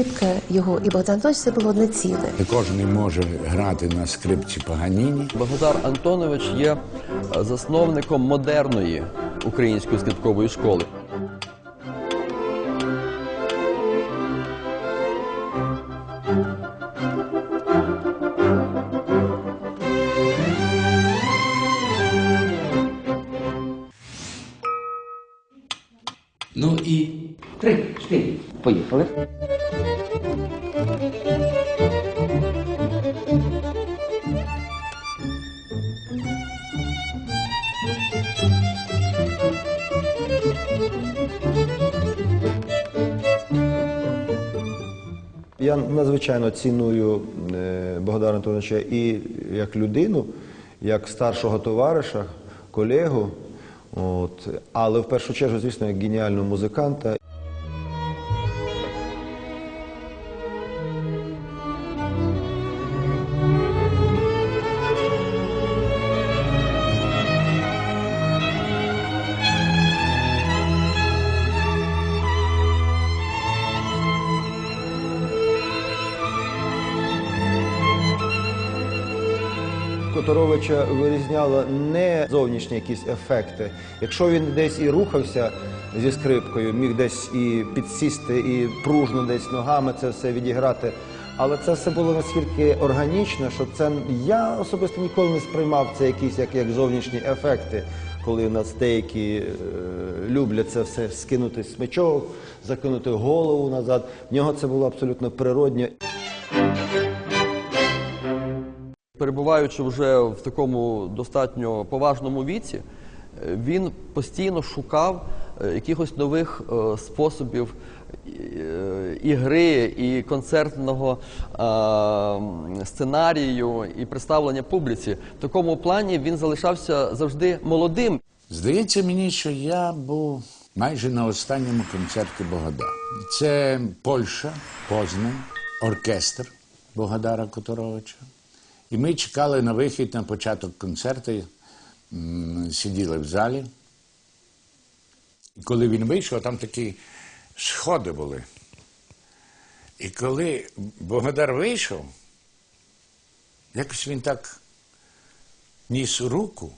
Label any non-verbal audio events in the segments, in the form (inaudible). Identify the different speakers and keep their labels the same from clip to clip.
Speaker 1: скрипка його і Богдан Антонович це було одне ціле.
Speaker 2: Кожен може грати на скрипці Паганіні.
Speaker 3: Богдан Антонович є е, засновником модерної української скрипкової школи.
Speaker 4: Три. Поїхали.
Speaker 5: Я надзвичайно ціную е, Богдана Антоновича і як людину, як старшого товариша, колегу. От. Але в першу чергу, звісно, як геніального музиканта. Которовича вирізняло не зовнішні якісь ефекти. Якщо він десь і рухався зі скрипкою, міг десь і підсісти, і пружно десь ногами це все відіграти. Але це все було наскільки органічно, що це я особисто ніколи не сприймав це якісь як, як зовнішні ефекти, коли у нас деякі е, люблять це все скинути смичок, закинути голову назад. В нього це було абсолютно природньо.
Speaker 3: Перебуваючи вже в такому достатньо поважному віці, е, він постійно шукав е, якихось нових е, способів ігри і концертного сценарію і представлення публіці. В такому плані він залишався завжди молодим.
Speaker 2: Здається мені, що я був майже на останньому концерті Богдара. Це Польща, Познань, оркестр Богдара Которовича. І ми чекали на вихід на початок концерту, сиділи в залі. І коли він вийшов, там такі сходи були. І коли Богодар вийшов, якось він так ніс руку,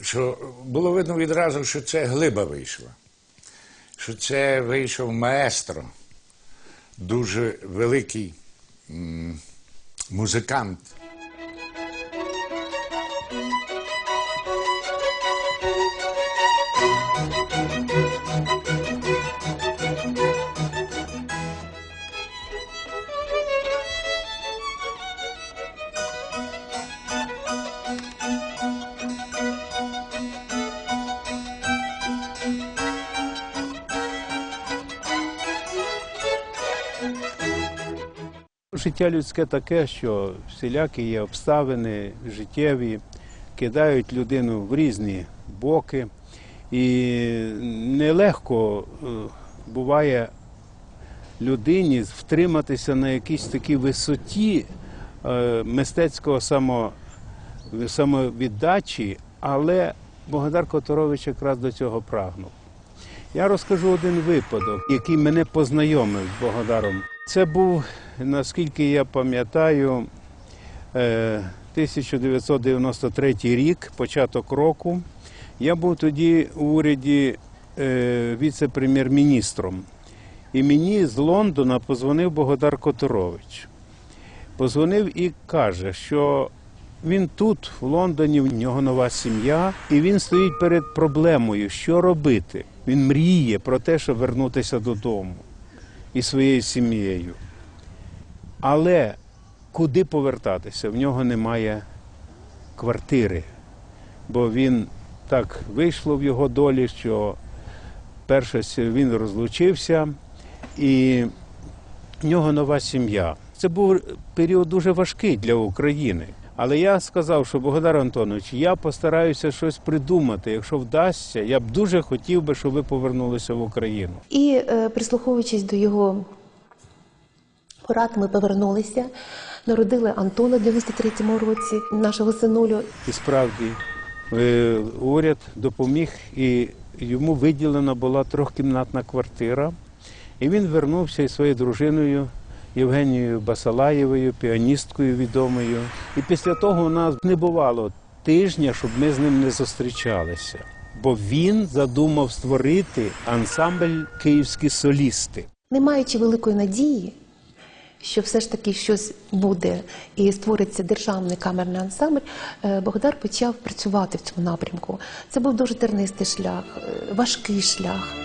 Speaker 2: що було видно відразу, що це глиба вийшла, що це вийшов маестро, дуже великий м, музикант.
Speaker 6: Життя людське таке, що всілякі є обставини життєві, кидають людину в різні боки. І нелегко е, буває людині втриматися на якійсь такій висоті е, мистецького само, самовіддачі, але Богдар Которович якраз до цього прагнув. Я розкажу один випадок, який мене познайомив з Богодаром. Це був, наскільки я пам'ятаю, е, 1993 рік, початок року. Я був тоді у уряді е, віце-прем'єр-міністром. І мені з Лондона позвонив Богодар Которович. Позвонив і каже, що він тут, в Лондоні, в нього нова сім'я, і він стоїть перед проблемою, що робити. Він мріє про те, щоб вернутися додому і своєю сім'єю. Але куди повертатися? В нього немає квартири, бо він так вийшло в його долі, що перше він розлучився, і в нього нова сім'я. Це був період дуже важкий для України. Але я сказав, що Богдар Антонович, я постараюся щось придумати. Якщо вдасться, я б дуже хотів би, щоб ви повернулися в Україну.
Speaker 1: І е, прислуховуючись до його порад, ми повернулися, народили Антона в 93-му році, нашого синулю.
Speaker 6: І справді е, уряд допоміг, і йому виділена була трьохкімнатна квартира. І він вернувся із своєю дружиною Євгенією Басалаєвою, піаністкою відомою. І після того у нас не бувало тижня, щоб ми з ним не зустрічалися. Бо він задумав створити ансамбль київські солісти.
Speaker 1: Не маючи великої надії, що все ж таки щось буде і створиться державний камерний ансамбль, е, Богдар почав працювати в цьому напрямку. Це був дуже тернистий шлях, е, важкий шлях.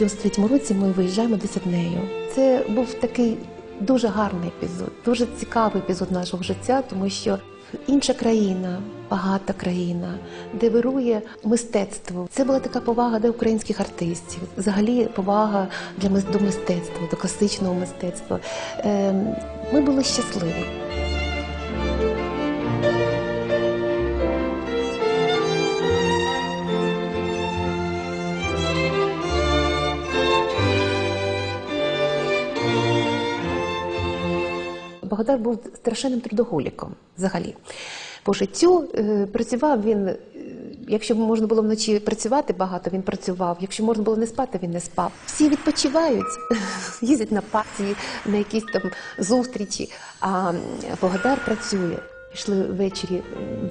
Speaker 1: У 93-му році ми виїжджаємо до Сіднею. Це був такий дуже гарний епізод, дуже цікавий епізод нашого життя, тому що інша країна, багата країна, де вирує мистецтво. Це була така повага до українських артистів, взагалі повага для до мистецтва, до класичного мистецтва. Ем, Ми були щасливі. Богдар був страшенним трудоголіком взагалі. По життю е, працював він, е, якщо можна було вночі працювати багато, він працював. Якщо можна було не спати, він не спав. Всі відпочивають, (laughs) їздять на партії, на якісь там зустрічі, а Богдар працює. Пішли ввечері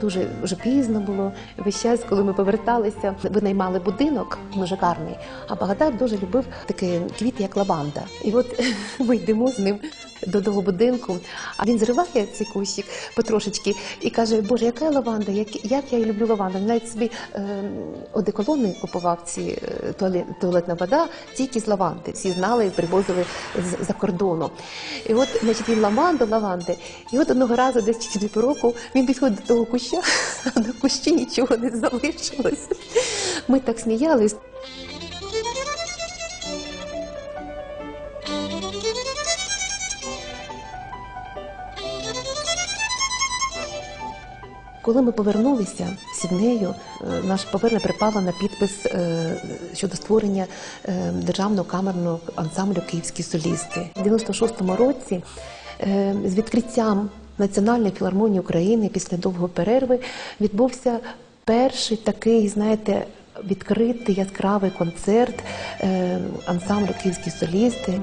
Speaker 1: дуже вже пізно було. Весь час, коли ми поверталися, винаймали будинок дуже гарний. А Богдар дуже любив такі квіти, як лаванда. І от (laughs) ми йдемо з ним до того будинку, а він зриває цей кущик потрошечки і каже: Боже, яка лаванда, як, як я люблю лаванду. Він навіть собі е, одеколони купував ці е, туалет, туалетна вода тільки з лаванди. Всі знали і привозили з, за кордону. І от, значить, він лаванду, лаванди. І от одного разу, десь через півтора року, він підходить до того куща, (laughs) а на кущі нічого не залишилось. Ми так сміялись. Коли ми повернулися з Сіднею, е, наш поверне припало на підпис е, щодо створення е, державного камерного ансамблю Київські солісти. У 96-му році з відкриттям Національної філармонії України після довгої перерви відбувся перший такий, знаєте, відкритий яскравий концерт ансамблю Київські солісти.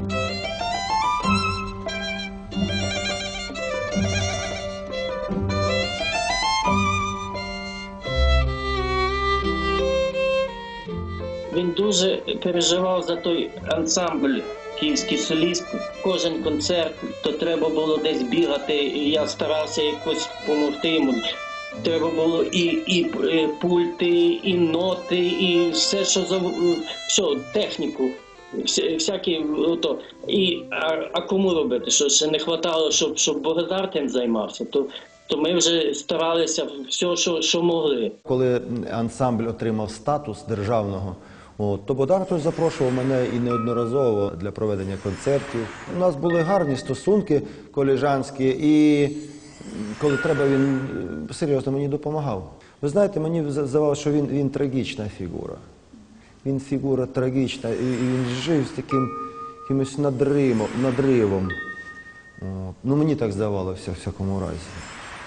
Speaker 7: Дуже переживав за той ансамбль київський соліст. Кожен концерт, то треба було десь бігати, і я старався якось допомогти йому. Треба було і, і е, пульти, і ноти, і все, що за що, техніку. Всякі ото. І а, а кому робити? Що ще не вистачало, щоб, щоб Богдар тим займався, то, то ми вже старалися все, що, що могли.
Speaker 5: Коли ансамбль отримав статус державного, от, то Бодар той запрошував мене і неодноразово для проведення концертів. У нас були гарні стосунки колежанські, і коли треба, він е, серйозно мені допомагав. Ви знаєте, мені здавалося, що він, він трагічна фігура. Він фігура трагічна, і, він жив з таким якимось надривом. От. Ну, мені так здавалося в всякому разі.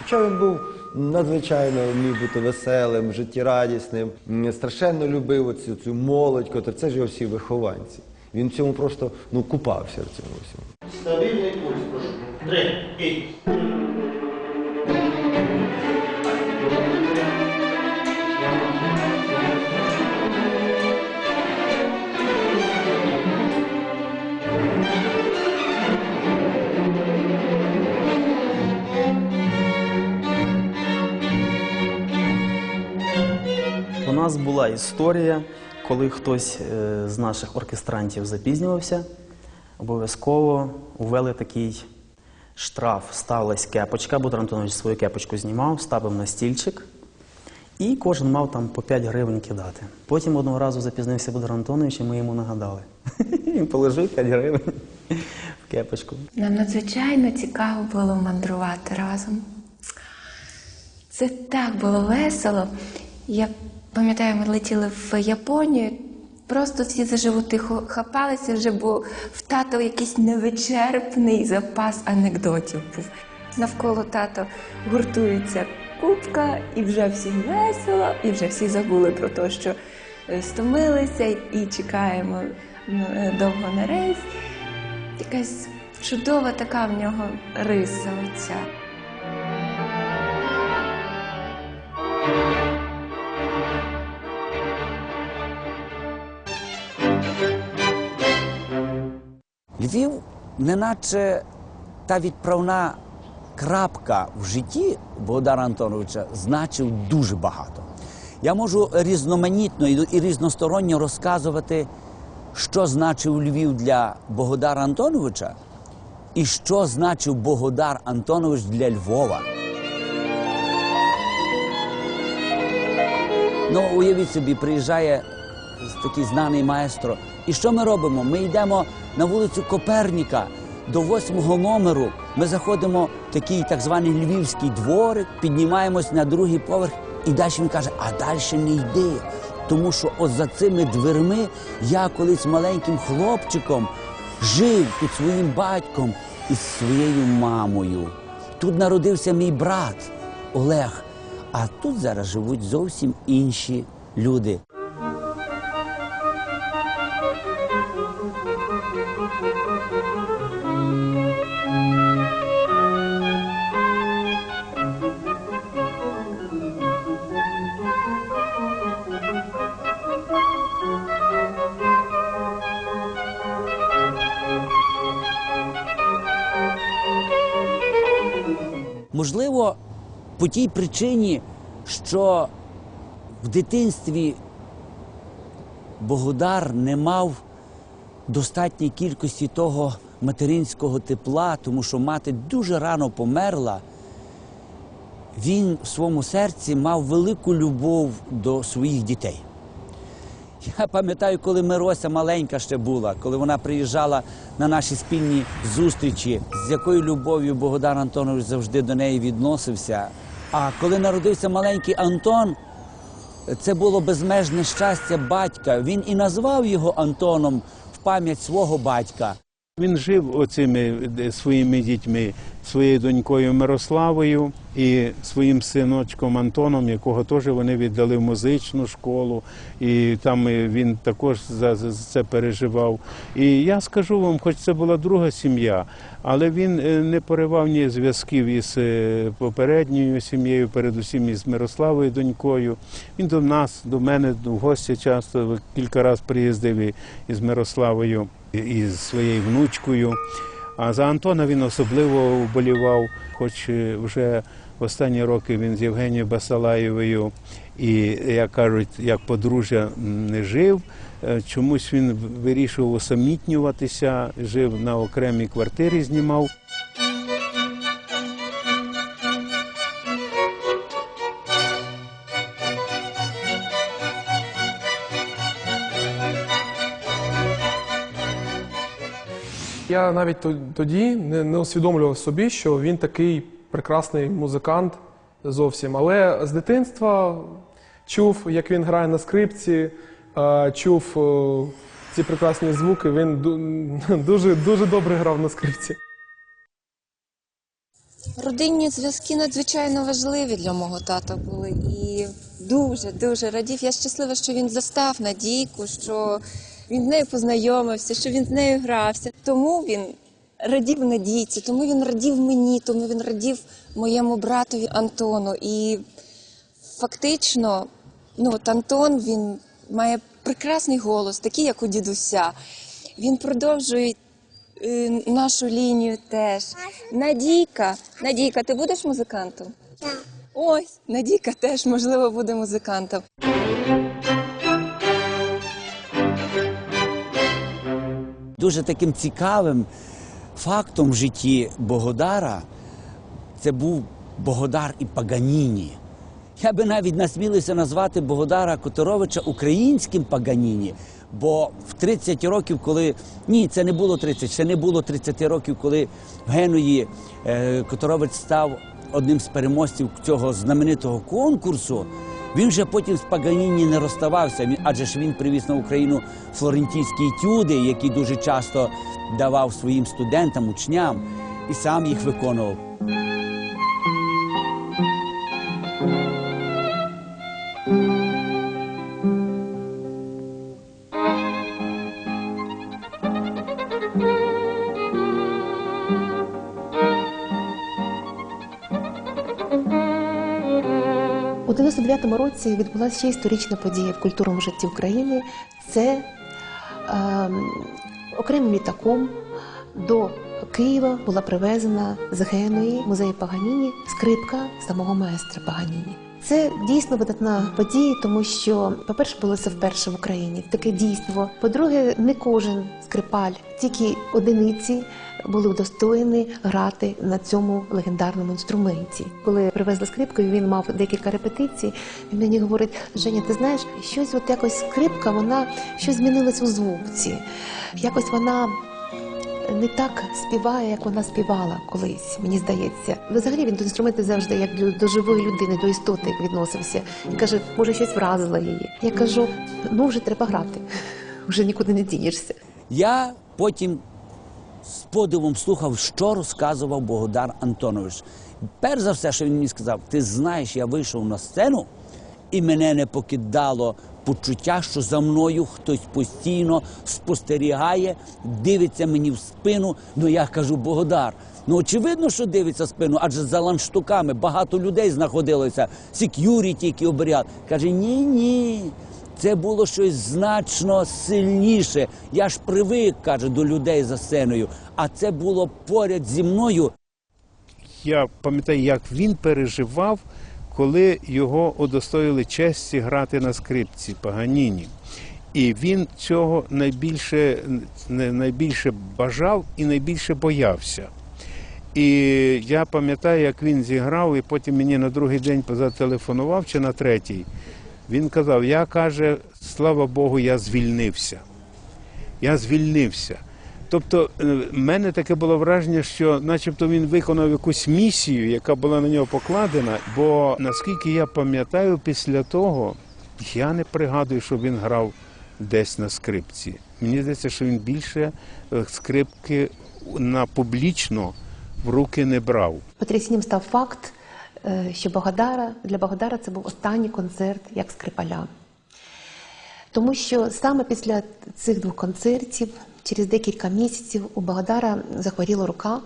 Speaker 5: Хоча він був надзвичайно міг бути веселим, життєрадісним, страшенно любив оцю цю молодь, котра це ж його всі вихованці. Він в цьому просто ну, купався в цьому всьому.
Speaker 8: Стабільний пульс, прошу. Три.
Speaker 9: Нас була історія, коли хтось е, з наших оркестрантів запізнювався, обов'язково ввели такий штраф. Ставилась кепочка, Богдан Антонович свою кепочку знімав, ставив на стільчик, і кожен мав там по 5 гривень кидати. Потім одного разу запізнився Богдан Антонович, і ми йому нагадали. (laughs) Він положив 5 гривень в кепочку.
Speaker 10: Нам надзвичайно цікаво було мандрувати разом. Це так було весело. Я пам'ятаю, ми летіли в Японію. Просто всі за животи хапалися вже, бо в тато якийсь невичерпний запас анекдотів був. Навколо тато гуртується купка, і вже всім весело, і вже всі забули про те, що е, стомилися і- чекаємо е, довго на рейс. Якась чудова така в нього риса оця.
Speaker 11: Львів, неначе та відправна крапка в житті Богдана Антоновича значив дуже багато. Я можу різноманітно і різносторонньо розказувати, що значив Львів для Богдара Антоновича і що значив Богодар Антонович для Львова. Ну, уявіть собі, приїжджає такий знаний маестро. І що ми робимо? Ми йдемо на вулицю Коперніка до восьмого номеру. Ми заходимо в такий так званий львівський дворик, піднімаємось на другий поверх, і далі він каже: а далі не йди. Тому що от за цими дверми я колись маленьким хлопчиком жив тут своїм батьком і своєю мамою. Тут народився мій брат Олег. А тут зараз живуть зовсім інші люди. По тій причині, що в дитинстві Богодар не мав достатньої кількості того материнського тепла, тому що мати дуже рано померла. Він в своєму серці мав велику любов до своїх дітей. Я пам'ятаю, коли Мирося маленька ще була, коли вона приїжджала на наші спільні зустрічі, з якою любов'ю Богдан Антонович завжди до неї відносився. А коли народився маленький Антон, це було безмежне щастя батька. Він і назвав його Антоном в пам'ять свого батька.
Speaker 6: Він жив оцими своїми дітьми, своєю донькою Мирославою і своїм синочком Антоном, якого теж вони віддали в музичну школу, і там е, він також за, це переживав. І я скажу вам, хоч це була друга сім'я, але він е, не поривав ні зв'язків із е, попередньою сім'єю, передусім із Мирославою донькою. Він до нас, до мене в гості часто кілька разів приїздив із Мирославою і з своєю внучкою. А за Антона він особливо вболівав, хоч е, вже в останні роки він з Євгенією Басалаєвою і, як кажуть, як подружжя не жив. Е, Чомусь він вирішив усамітнюватися, жив на окремій квартирі, знімав.
Speaker 12: Я навіть тоді не, не усвідомлював собі, що він такий прекрасний музикант зовсім. Але з дитинства чув, як він грає на скрипці, чув ці прекрасні звуки. Він (laughs) дуже, дуже добре грав на скрипці.
Speaker 10: Родинні зв'язки надзвичайно важливі для мого тата були і дуже дуже радів. Я щаслива, що він застав Надійку, що він з нею познайомився, що він з нею грався. Тому він радів Надійці, тому він радів мені, тому він радів моєму братові Антону. І фактично, ну от Антон він має прекрасний голос, такий як у дідуся. Він продовжує е, нашу лінію теж. Надійка, Надійка, ти будеш музикантом? Так. Ось, Надійка теж, можливо, буде музикантом.
Speaker 11: Дуже таким цікавим фактом в житті Богодара це був Богодар і Паганіні. Я би навіть насмілився назвати Богодара Которовича українським Паганіні, бо в 30 років, коли ні, це не було 30, ще не було 30 років, коли в Генуї е, Которович став одним з переможців цього знаменитого конкурсу. Він вже потім з Паганіні не розставався, адже ж він привіз на Україну флорентійські етюди, які дуже часто давав своїм студентам, учням, і сам їх виконував.
Speaker 1: 89-му році відбулася ще історична подія в культурному житті України. Це е, окремим літаком до Києва була привезена з Геної музею Паганіні скрипка самого майстра Паганіні. Це дійсно видатна подія, тому що, по-перше, було це вперше в Україні таке дійство. По-друге, не кожен скрипаль, тільки одиниці були удостоєні грати на цьому легендарному інструменті. Коли привезли скрипку, він мав декілька репетицій. Він мені говорить: Женя, ти знаєш, щось от якось скрипка, вона щось змінилось у звуці. Якось вона не так співає, як вона співала колись, мені здається. Взагалі він до інструменту завжди як до, живої людини, до істоти відносився. І каже, може, щось вразило її. Я кажу: ну вже треба грати, (laughs) вже нікуди не дінешся.
Speaker 11: Я потім з подивом слухав, що розказував Богодар Антонович. Перш за все, що він мені сказав, ти знаєш, я вийшов на сцену, і мене не покидало почуття, що за мною хтось постійно спостерігає, дивиться мені в спину. Ну я кажу, Богодар. Ну, очевидно, що дивиться спину, адже за ланштуками багато людей знаходилося, сек'юріті, які оберігали. Каже, ні, ні. Це було щось значно сильніше. Я ж привик, каже, до людей за сценою. А це було поряд зі мною.
Speaker 6: Я пам'ятаю, як він переживав, коли його удостоїли честі грати на скрипці Паганіні. І він цього найбільше, найбільше бажав і найбільше боявся. І я пам'ятаю, як він зіграв, і потім мені на другий день зателефонував чи на третій. Він казав: Я каже, слава Богу, я звільнився. Я звільнився. Тобто, е, в мене таке було враження, що начебто він виконав якусь місію, яка була на нього покладена. Бо наскільки я пам'ятаю, після того я не пригадую, що він грав десь на скрипці. Мені здається, що він більше е, скрипки на публічно в руки не брав.
Speaker 1: Потрясінням став факт, е, що Богодара для Богодара це був останній концерт як скрипаля. Тому що саме після цих двох концертів, через декілька місяців, у Богодара захворіла рука.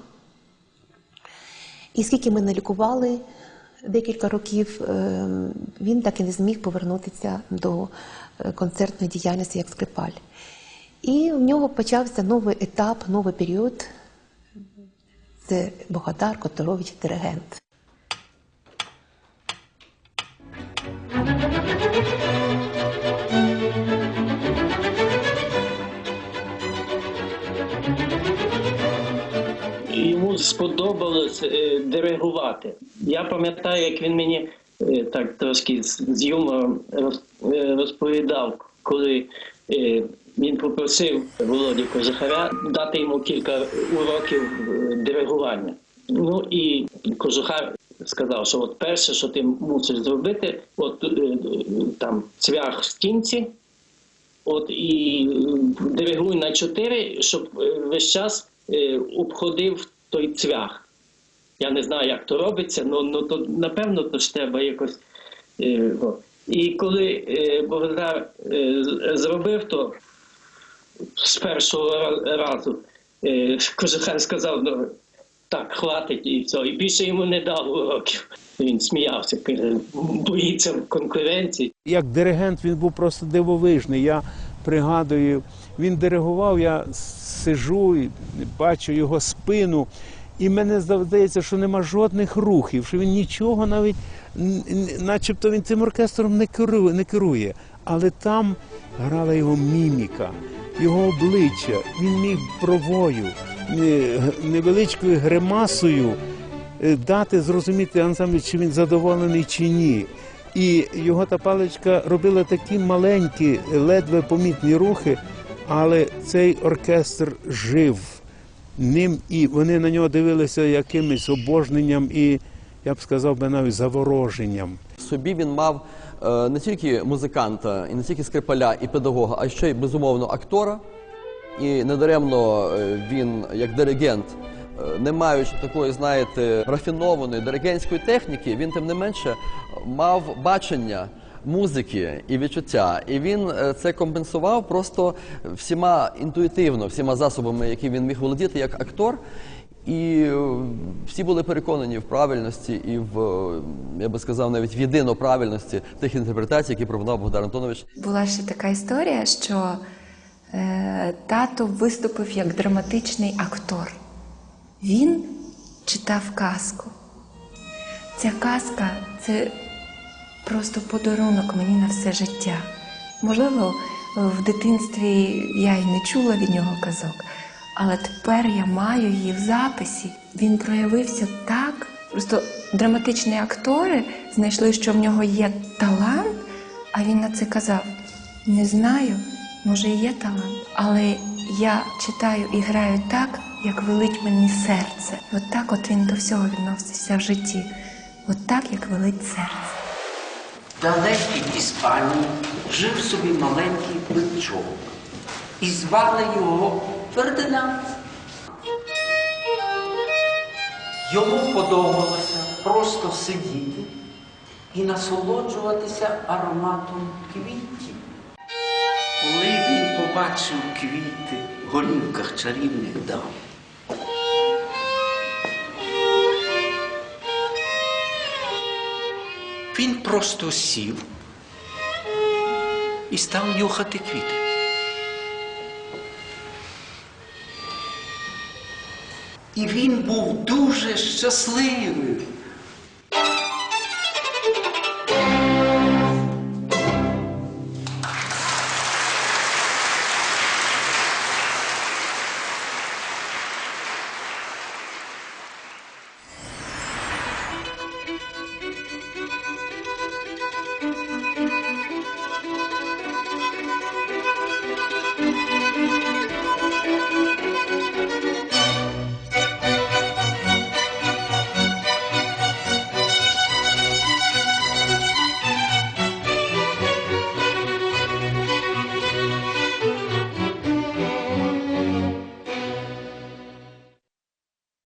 Speaker 1: І скільки ми не лікували декілька років, е, він так і не зміг повернутися до е, концертної діяльності як скрипаль. І в нього почався новий етап, новий період. Це Богодар Которович диригент.
Speaker 7: Йому сподобалось е, диригувати. Я пам'ятаю, як він мені е, так трошки з, юмором е, розповідав, коли він попросив Володі Кожухаря дати йому кілька уроків диригування. Ну і Кожухар сказав, що от перше, що ти мусиш зробити, от там цвях стінці, От і диригуй на чотири, щоб весь час обходив той цвях. Я не знаю, як то робиться, але ну, то, напевно то ж треба якось. Е. І коли е, Богдан е, зробив то з першого разу, е, Кожухан сказав, ну так, хватить і все. І більше йому не дав уроків. Він сміявся, боїться конкуренції.
Speaker 6: Як диригент він був просто дивовижний. Я пригадую, він диригував, я сижу і бачу його спину. І мене здається, що нема жодних рухів, що він нічого навіть, начебто він цим оркестром не керує, не керує. Але там грала його міміка, його обличчя. Він міг бровою, е, невеличкою гримасою е, дати зрозуміти ансамблю, чи він задоволений чи ні. І його та паличка робила такі маленькі, ледве помітні рухи, але цей оркестр жив ним, і вони на нього дивилися якимось обожненням і, я б сказав би, навіть завороженням.
Speaker 3: Собі він мав е, не тільки музиканта, і не тільки скрипаля і педагога, а ще й безумовно актора. І недаремно е, він, як диригент, е, не маючи такої, знаєте, рафінованої диригентської техніки, він тим не менше мав бачення музики і відчуття. І він е, це компенсував просто всіма інтуїтивно, всіма засобами, які він міг володіти як актор. І е, всі були переконані в правильності і в, е, я би сказав, навіть в єдино правильності тих інтерпретацій, які пропонував Богдан Антонович.
Speaker 10: Була ще така історія, що е, тато виступив як драматичний актор. Він читав казку. Ця казка це просто подарунок мені на все життя. Можливо, в дитинстві я й не чула від нього казок, але тепер я маю її в записі. Він проявився так. Просто драматичні актори знайшли, що в нього є талант, а він на це казав: не знаю, може і є талант, але я читаю і граю так, як велить мені серце. От так от він до всього відносився в житті. От так, як велить серце.
Speaker 13: Далекій Іспанії жив собі маленький бичок. І звали його Фердинанд. Йому подобалося просто сидіти і насолоджуватися ароматом квітів. Коли він побачив квіти в голівках чарівних дам, він просто сів і став нюхати квіти. І він був дуже щасливий.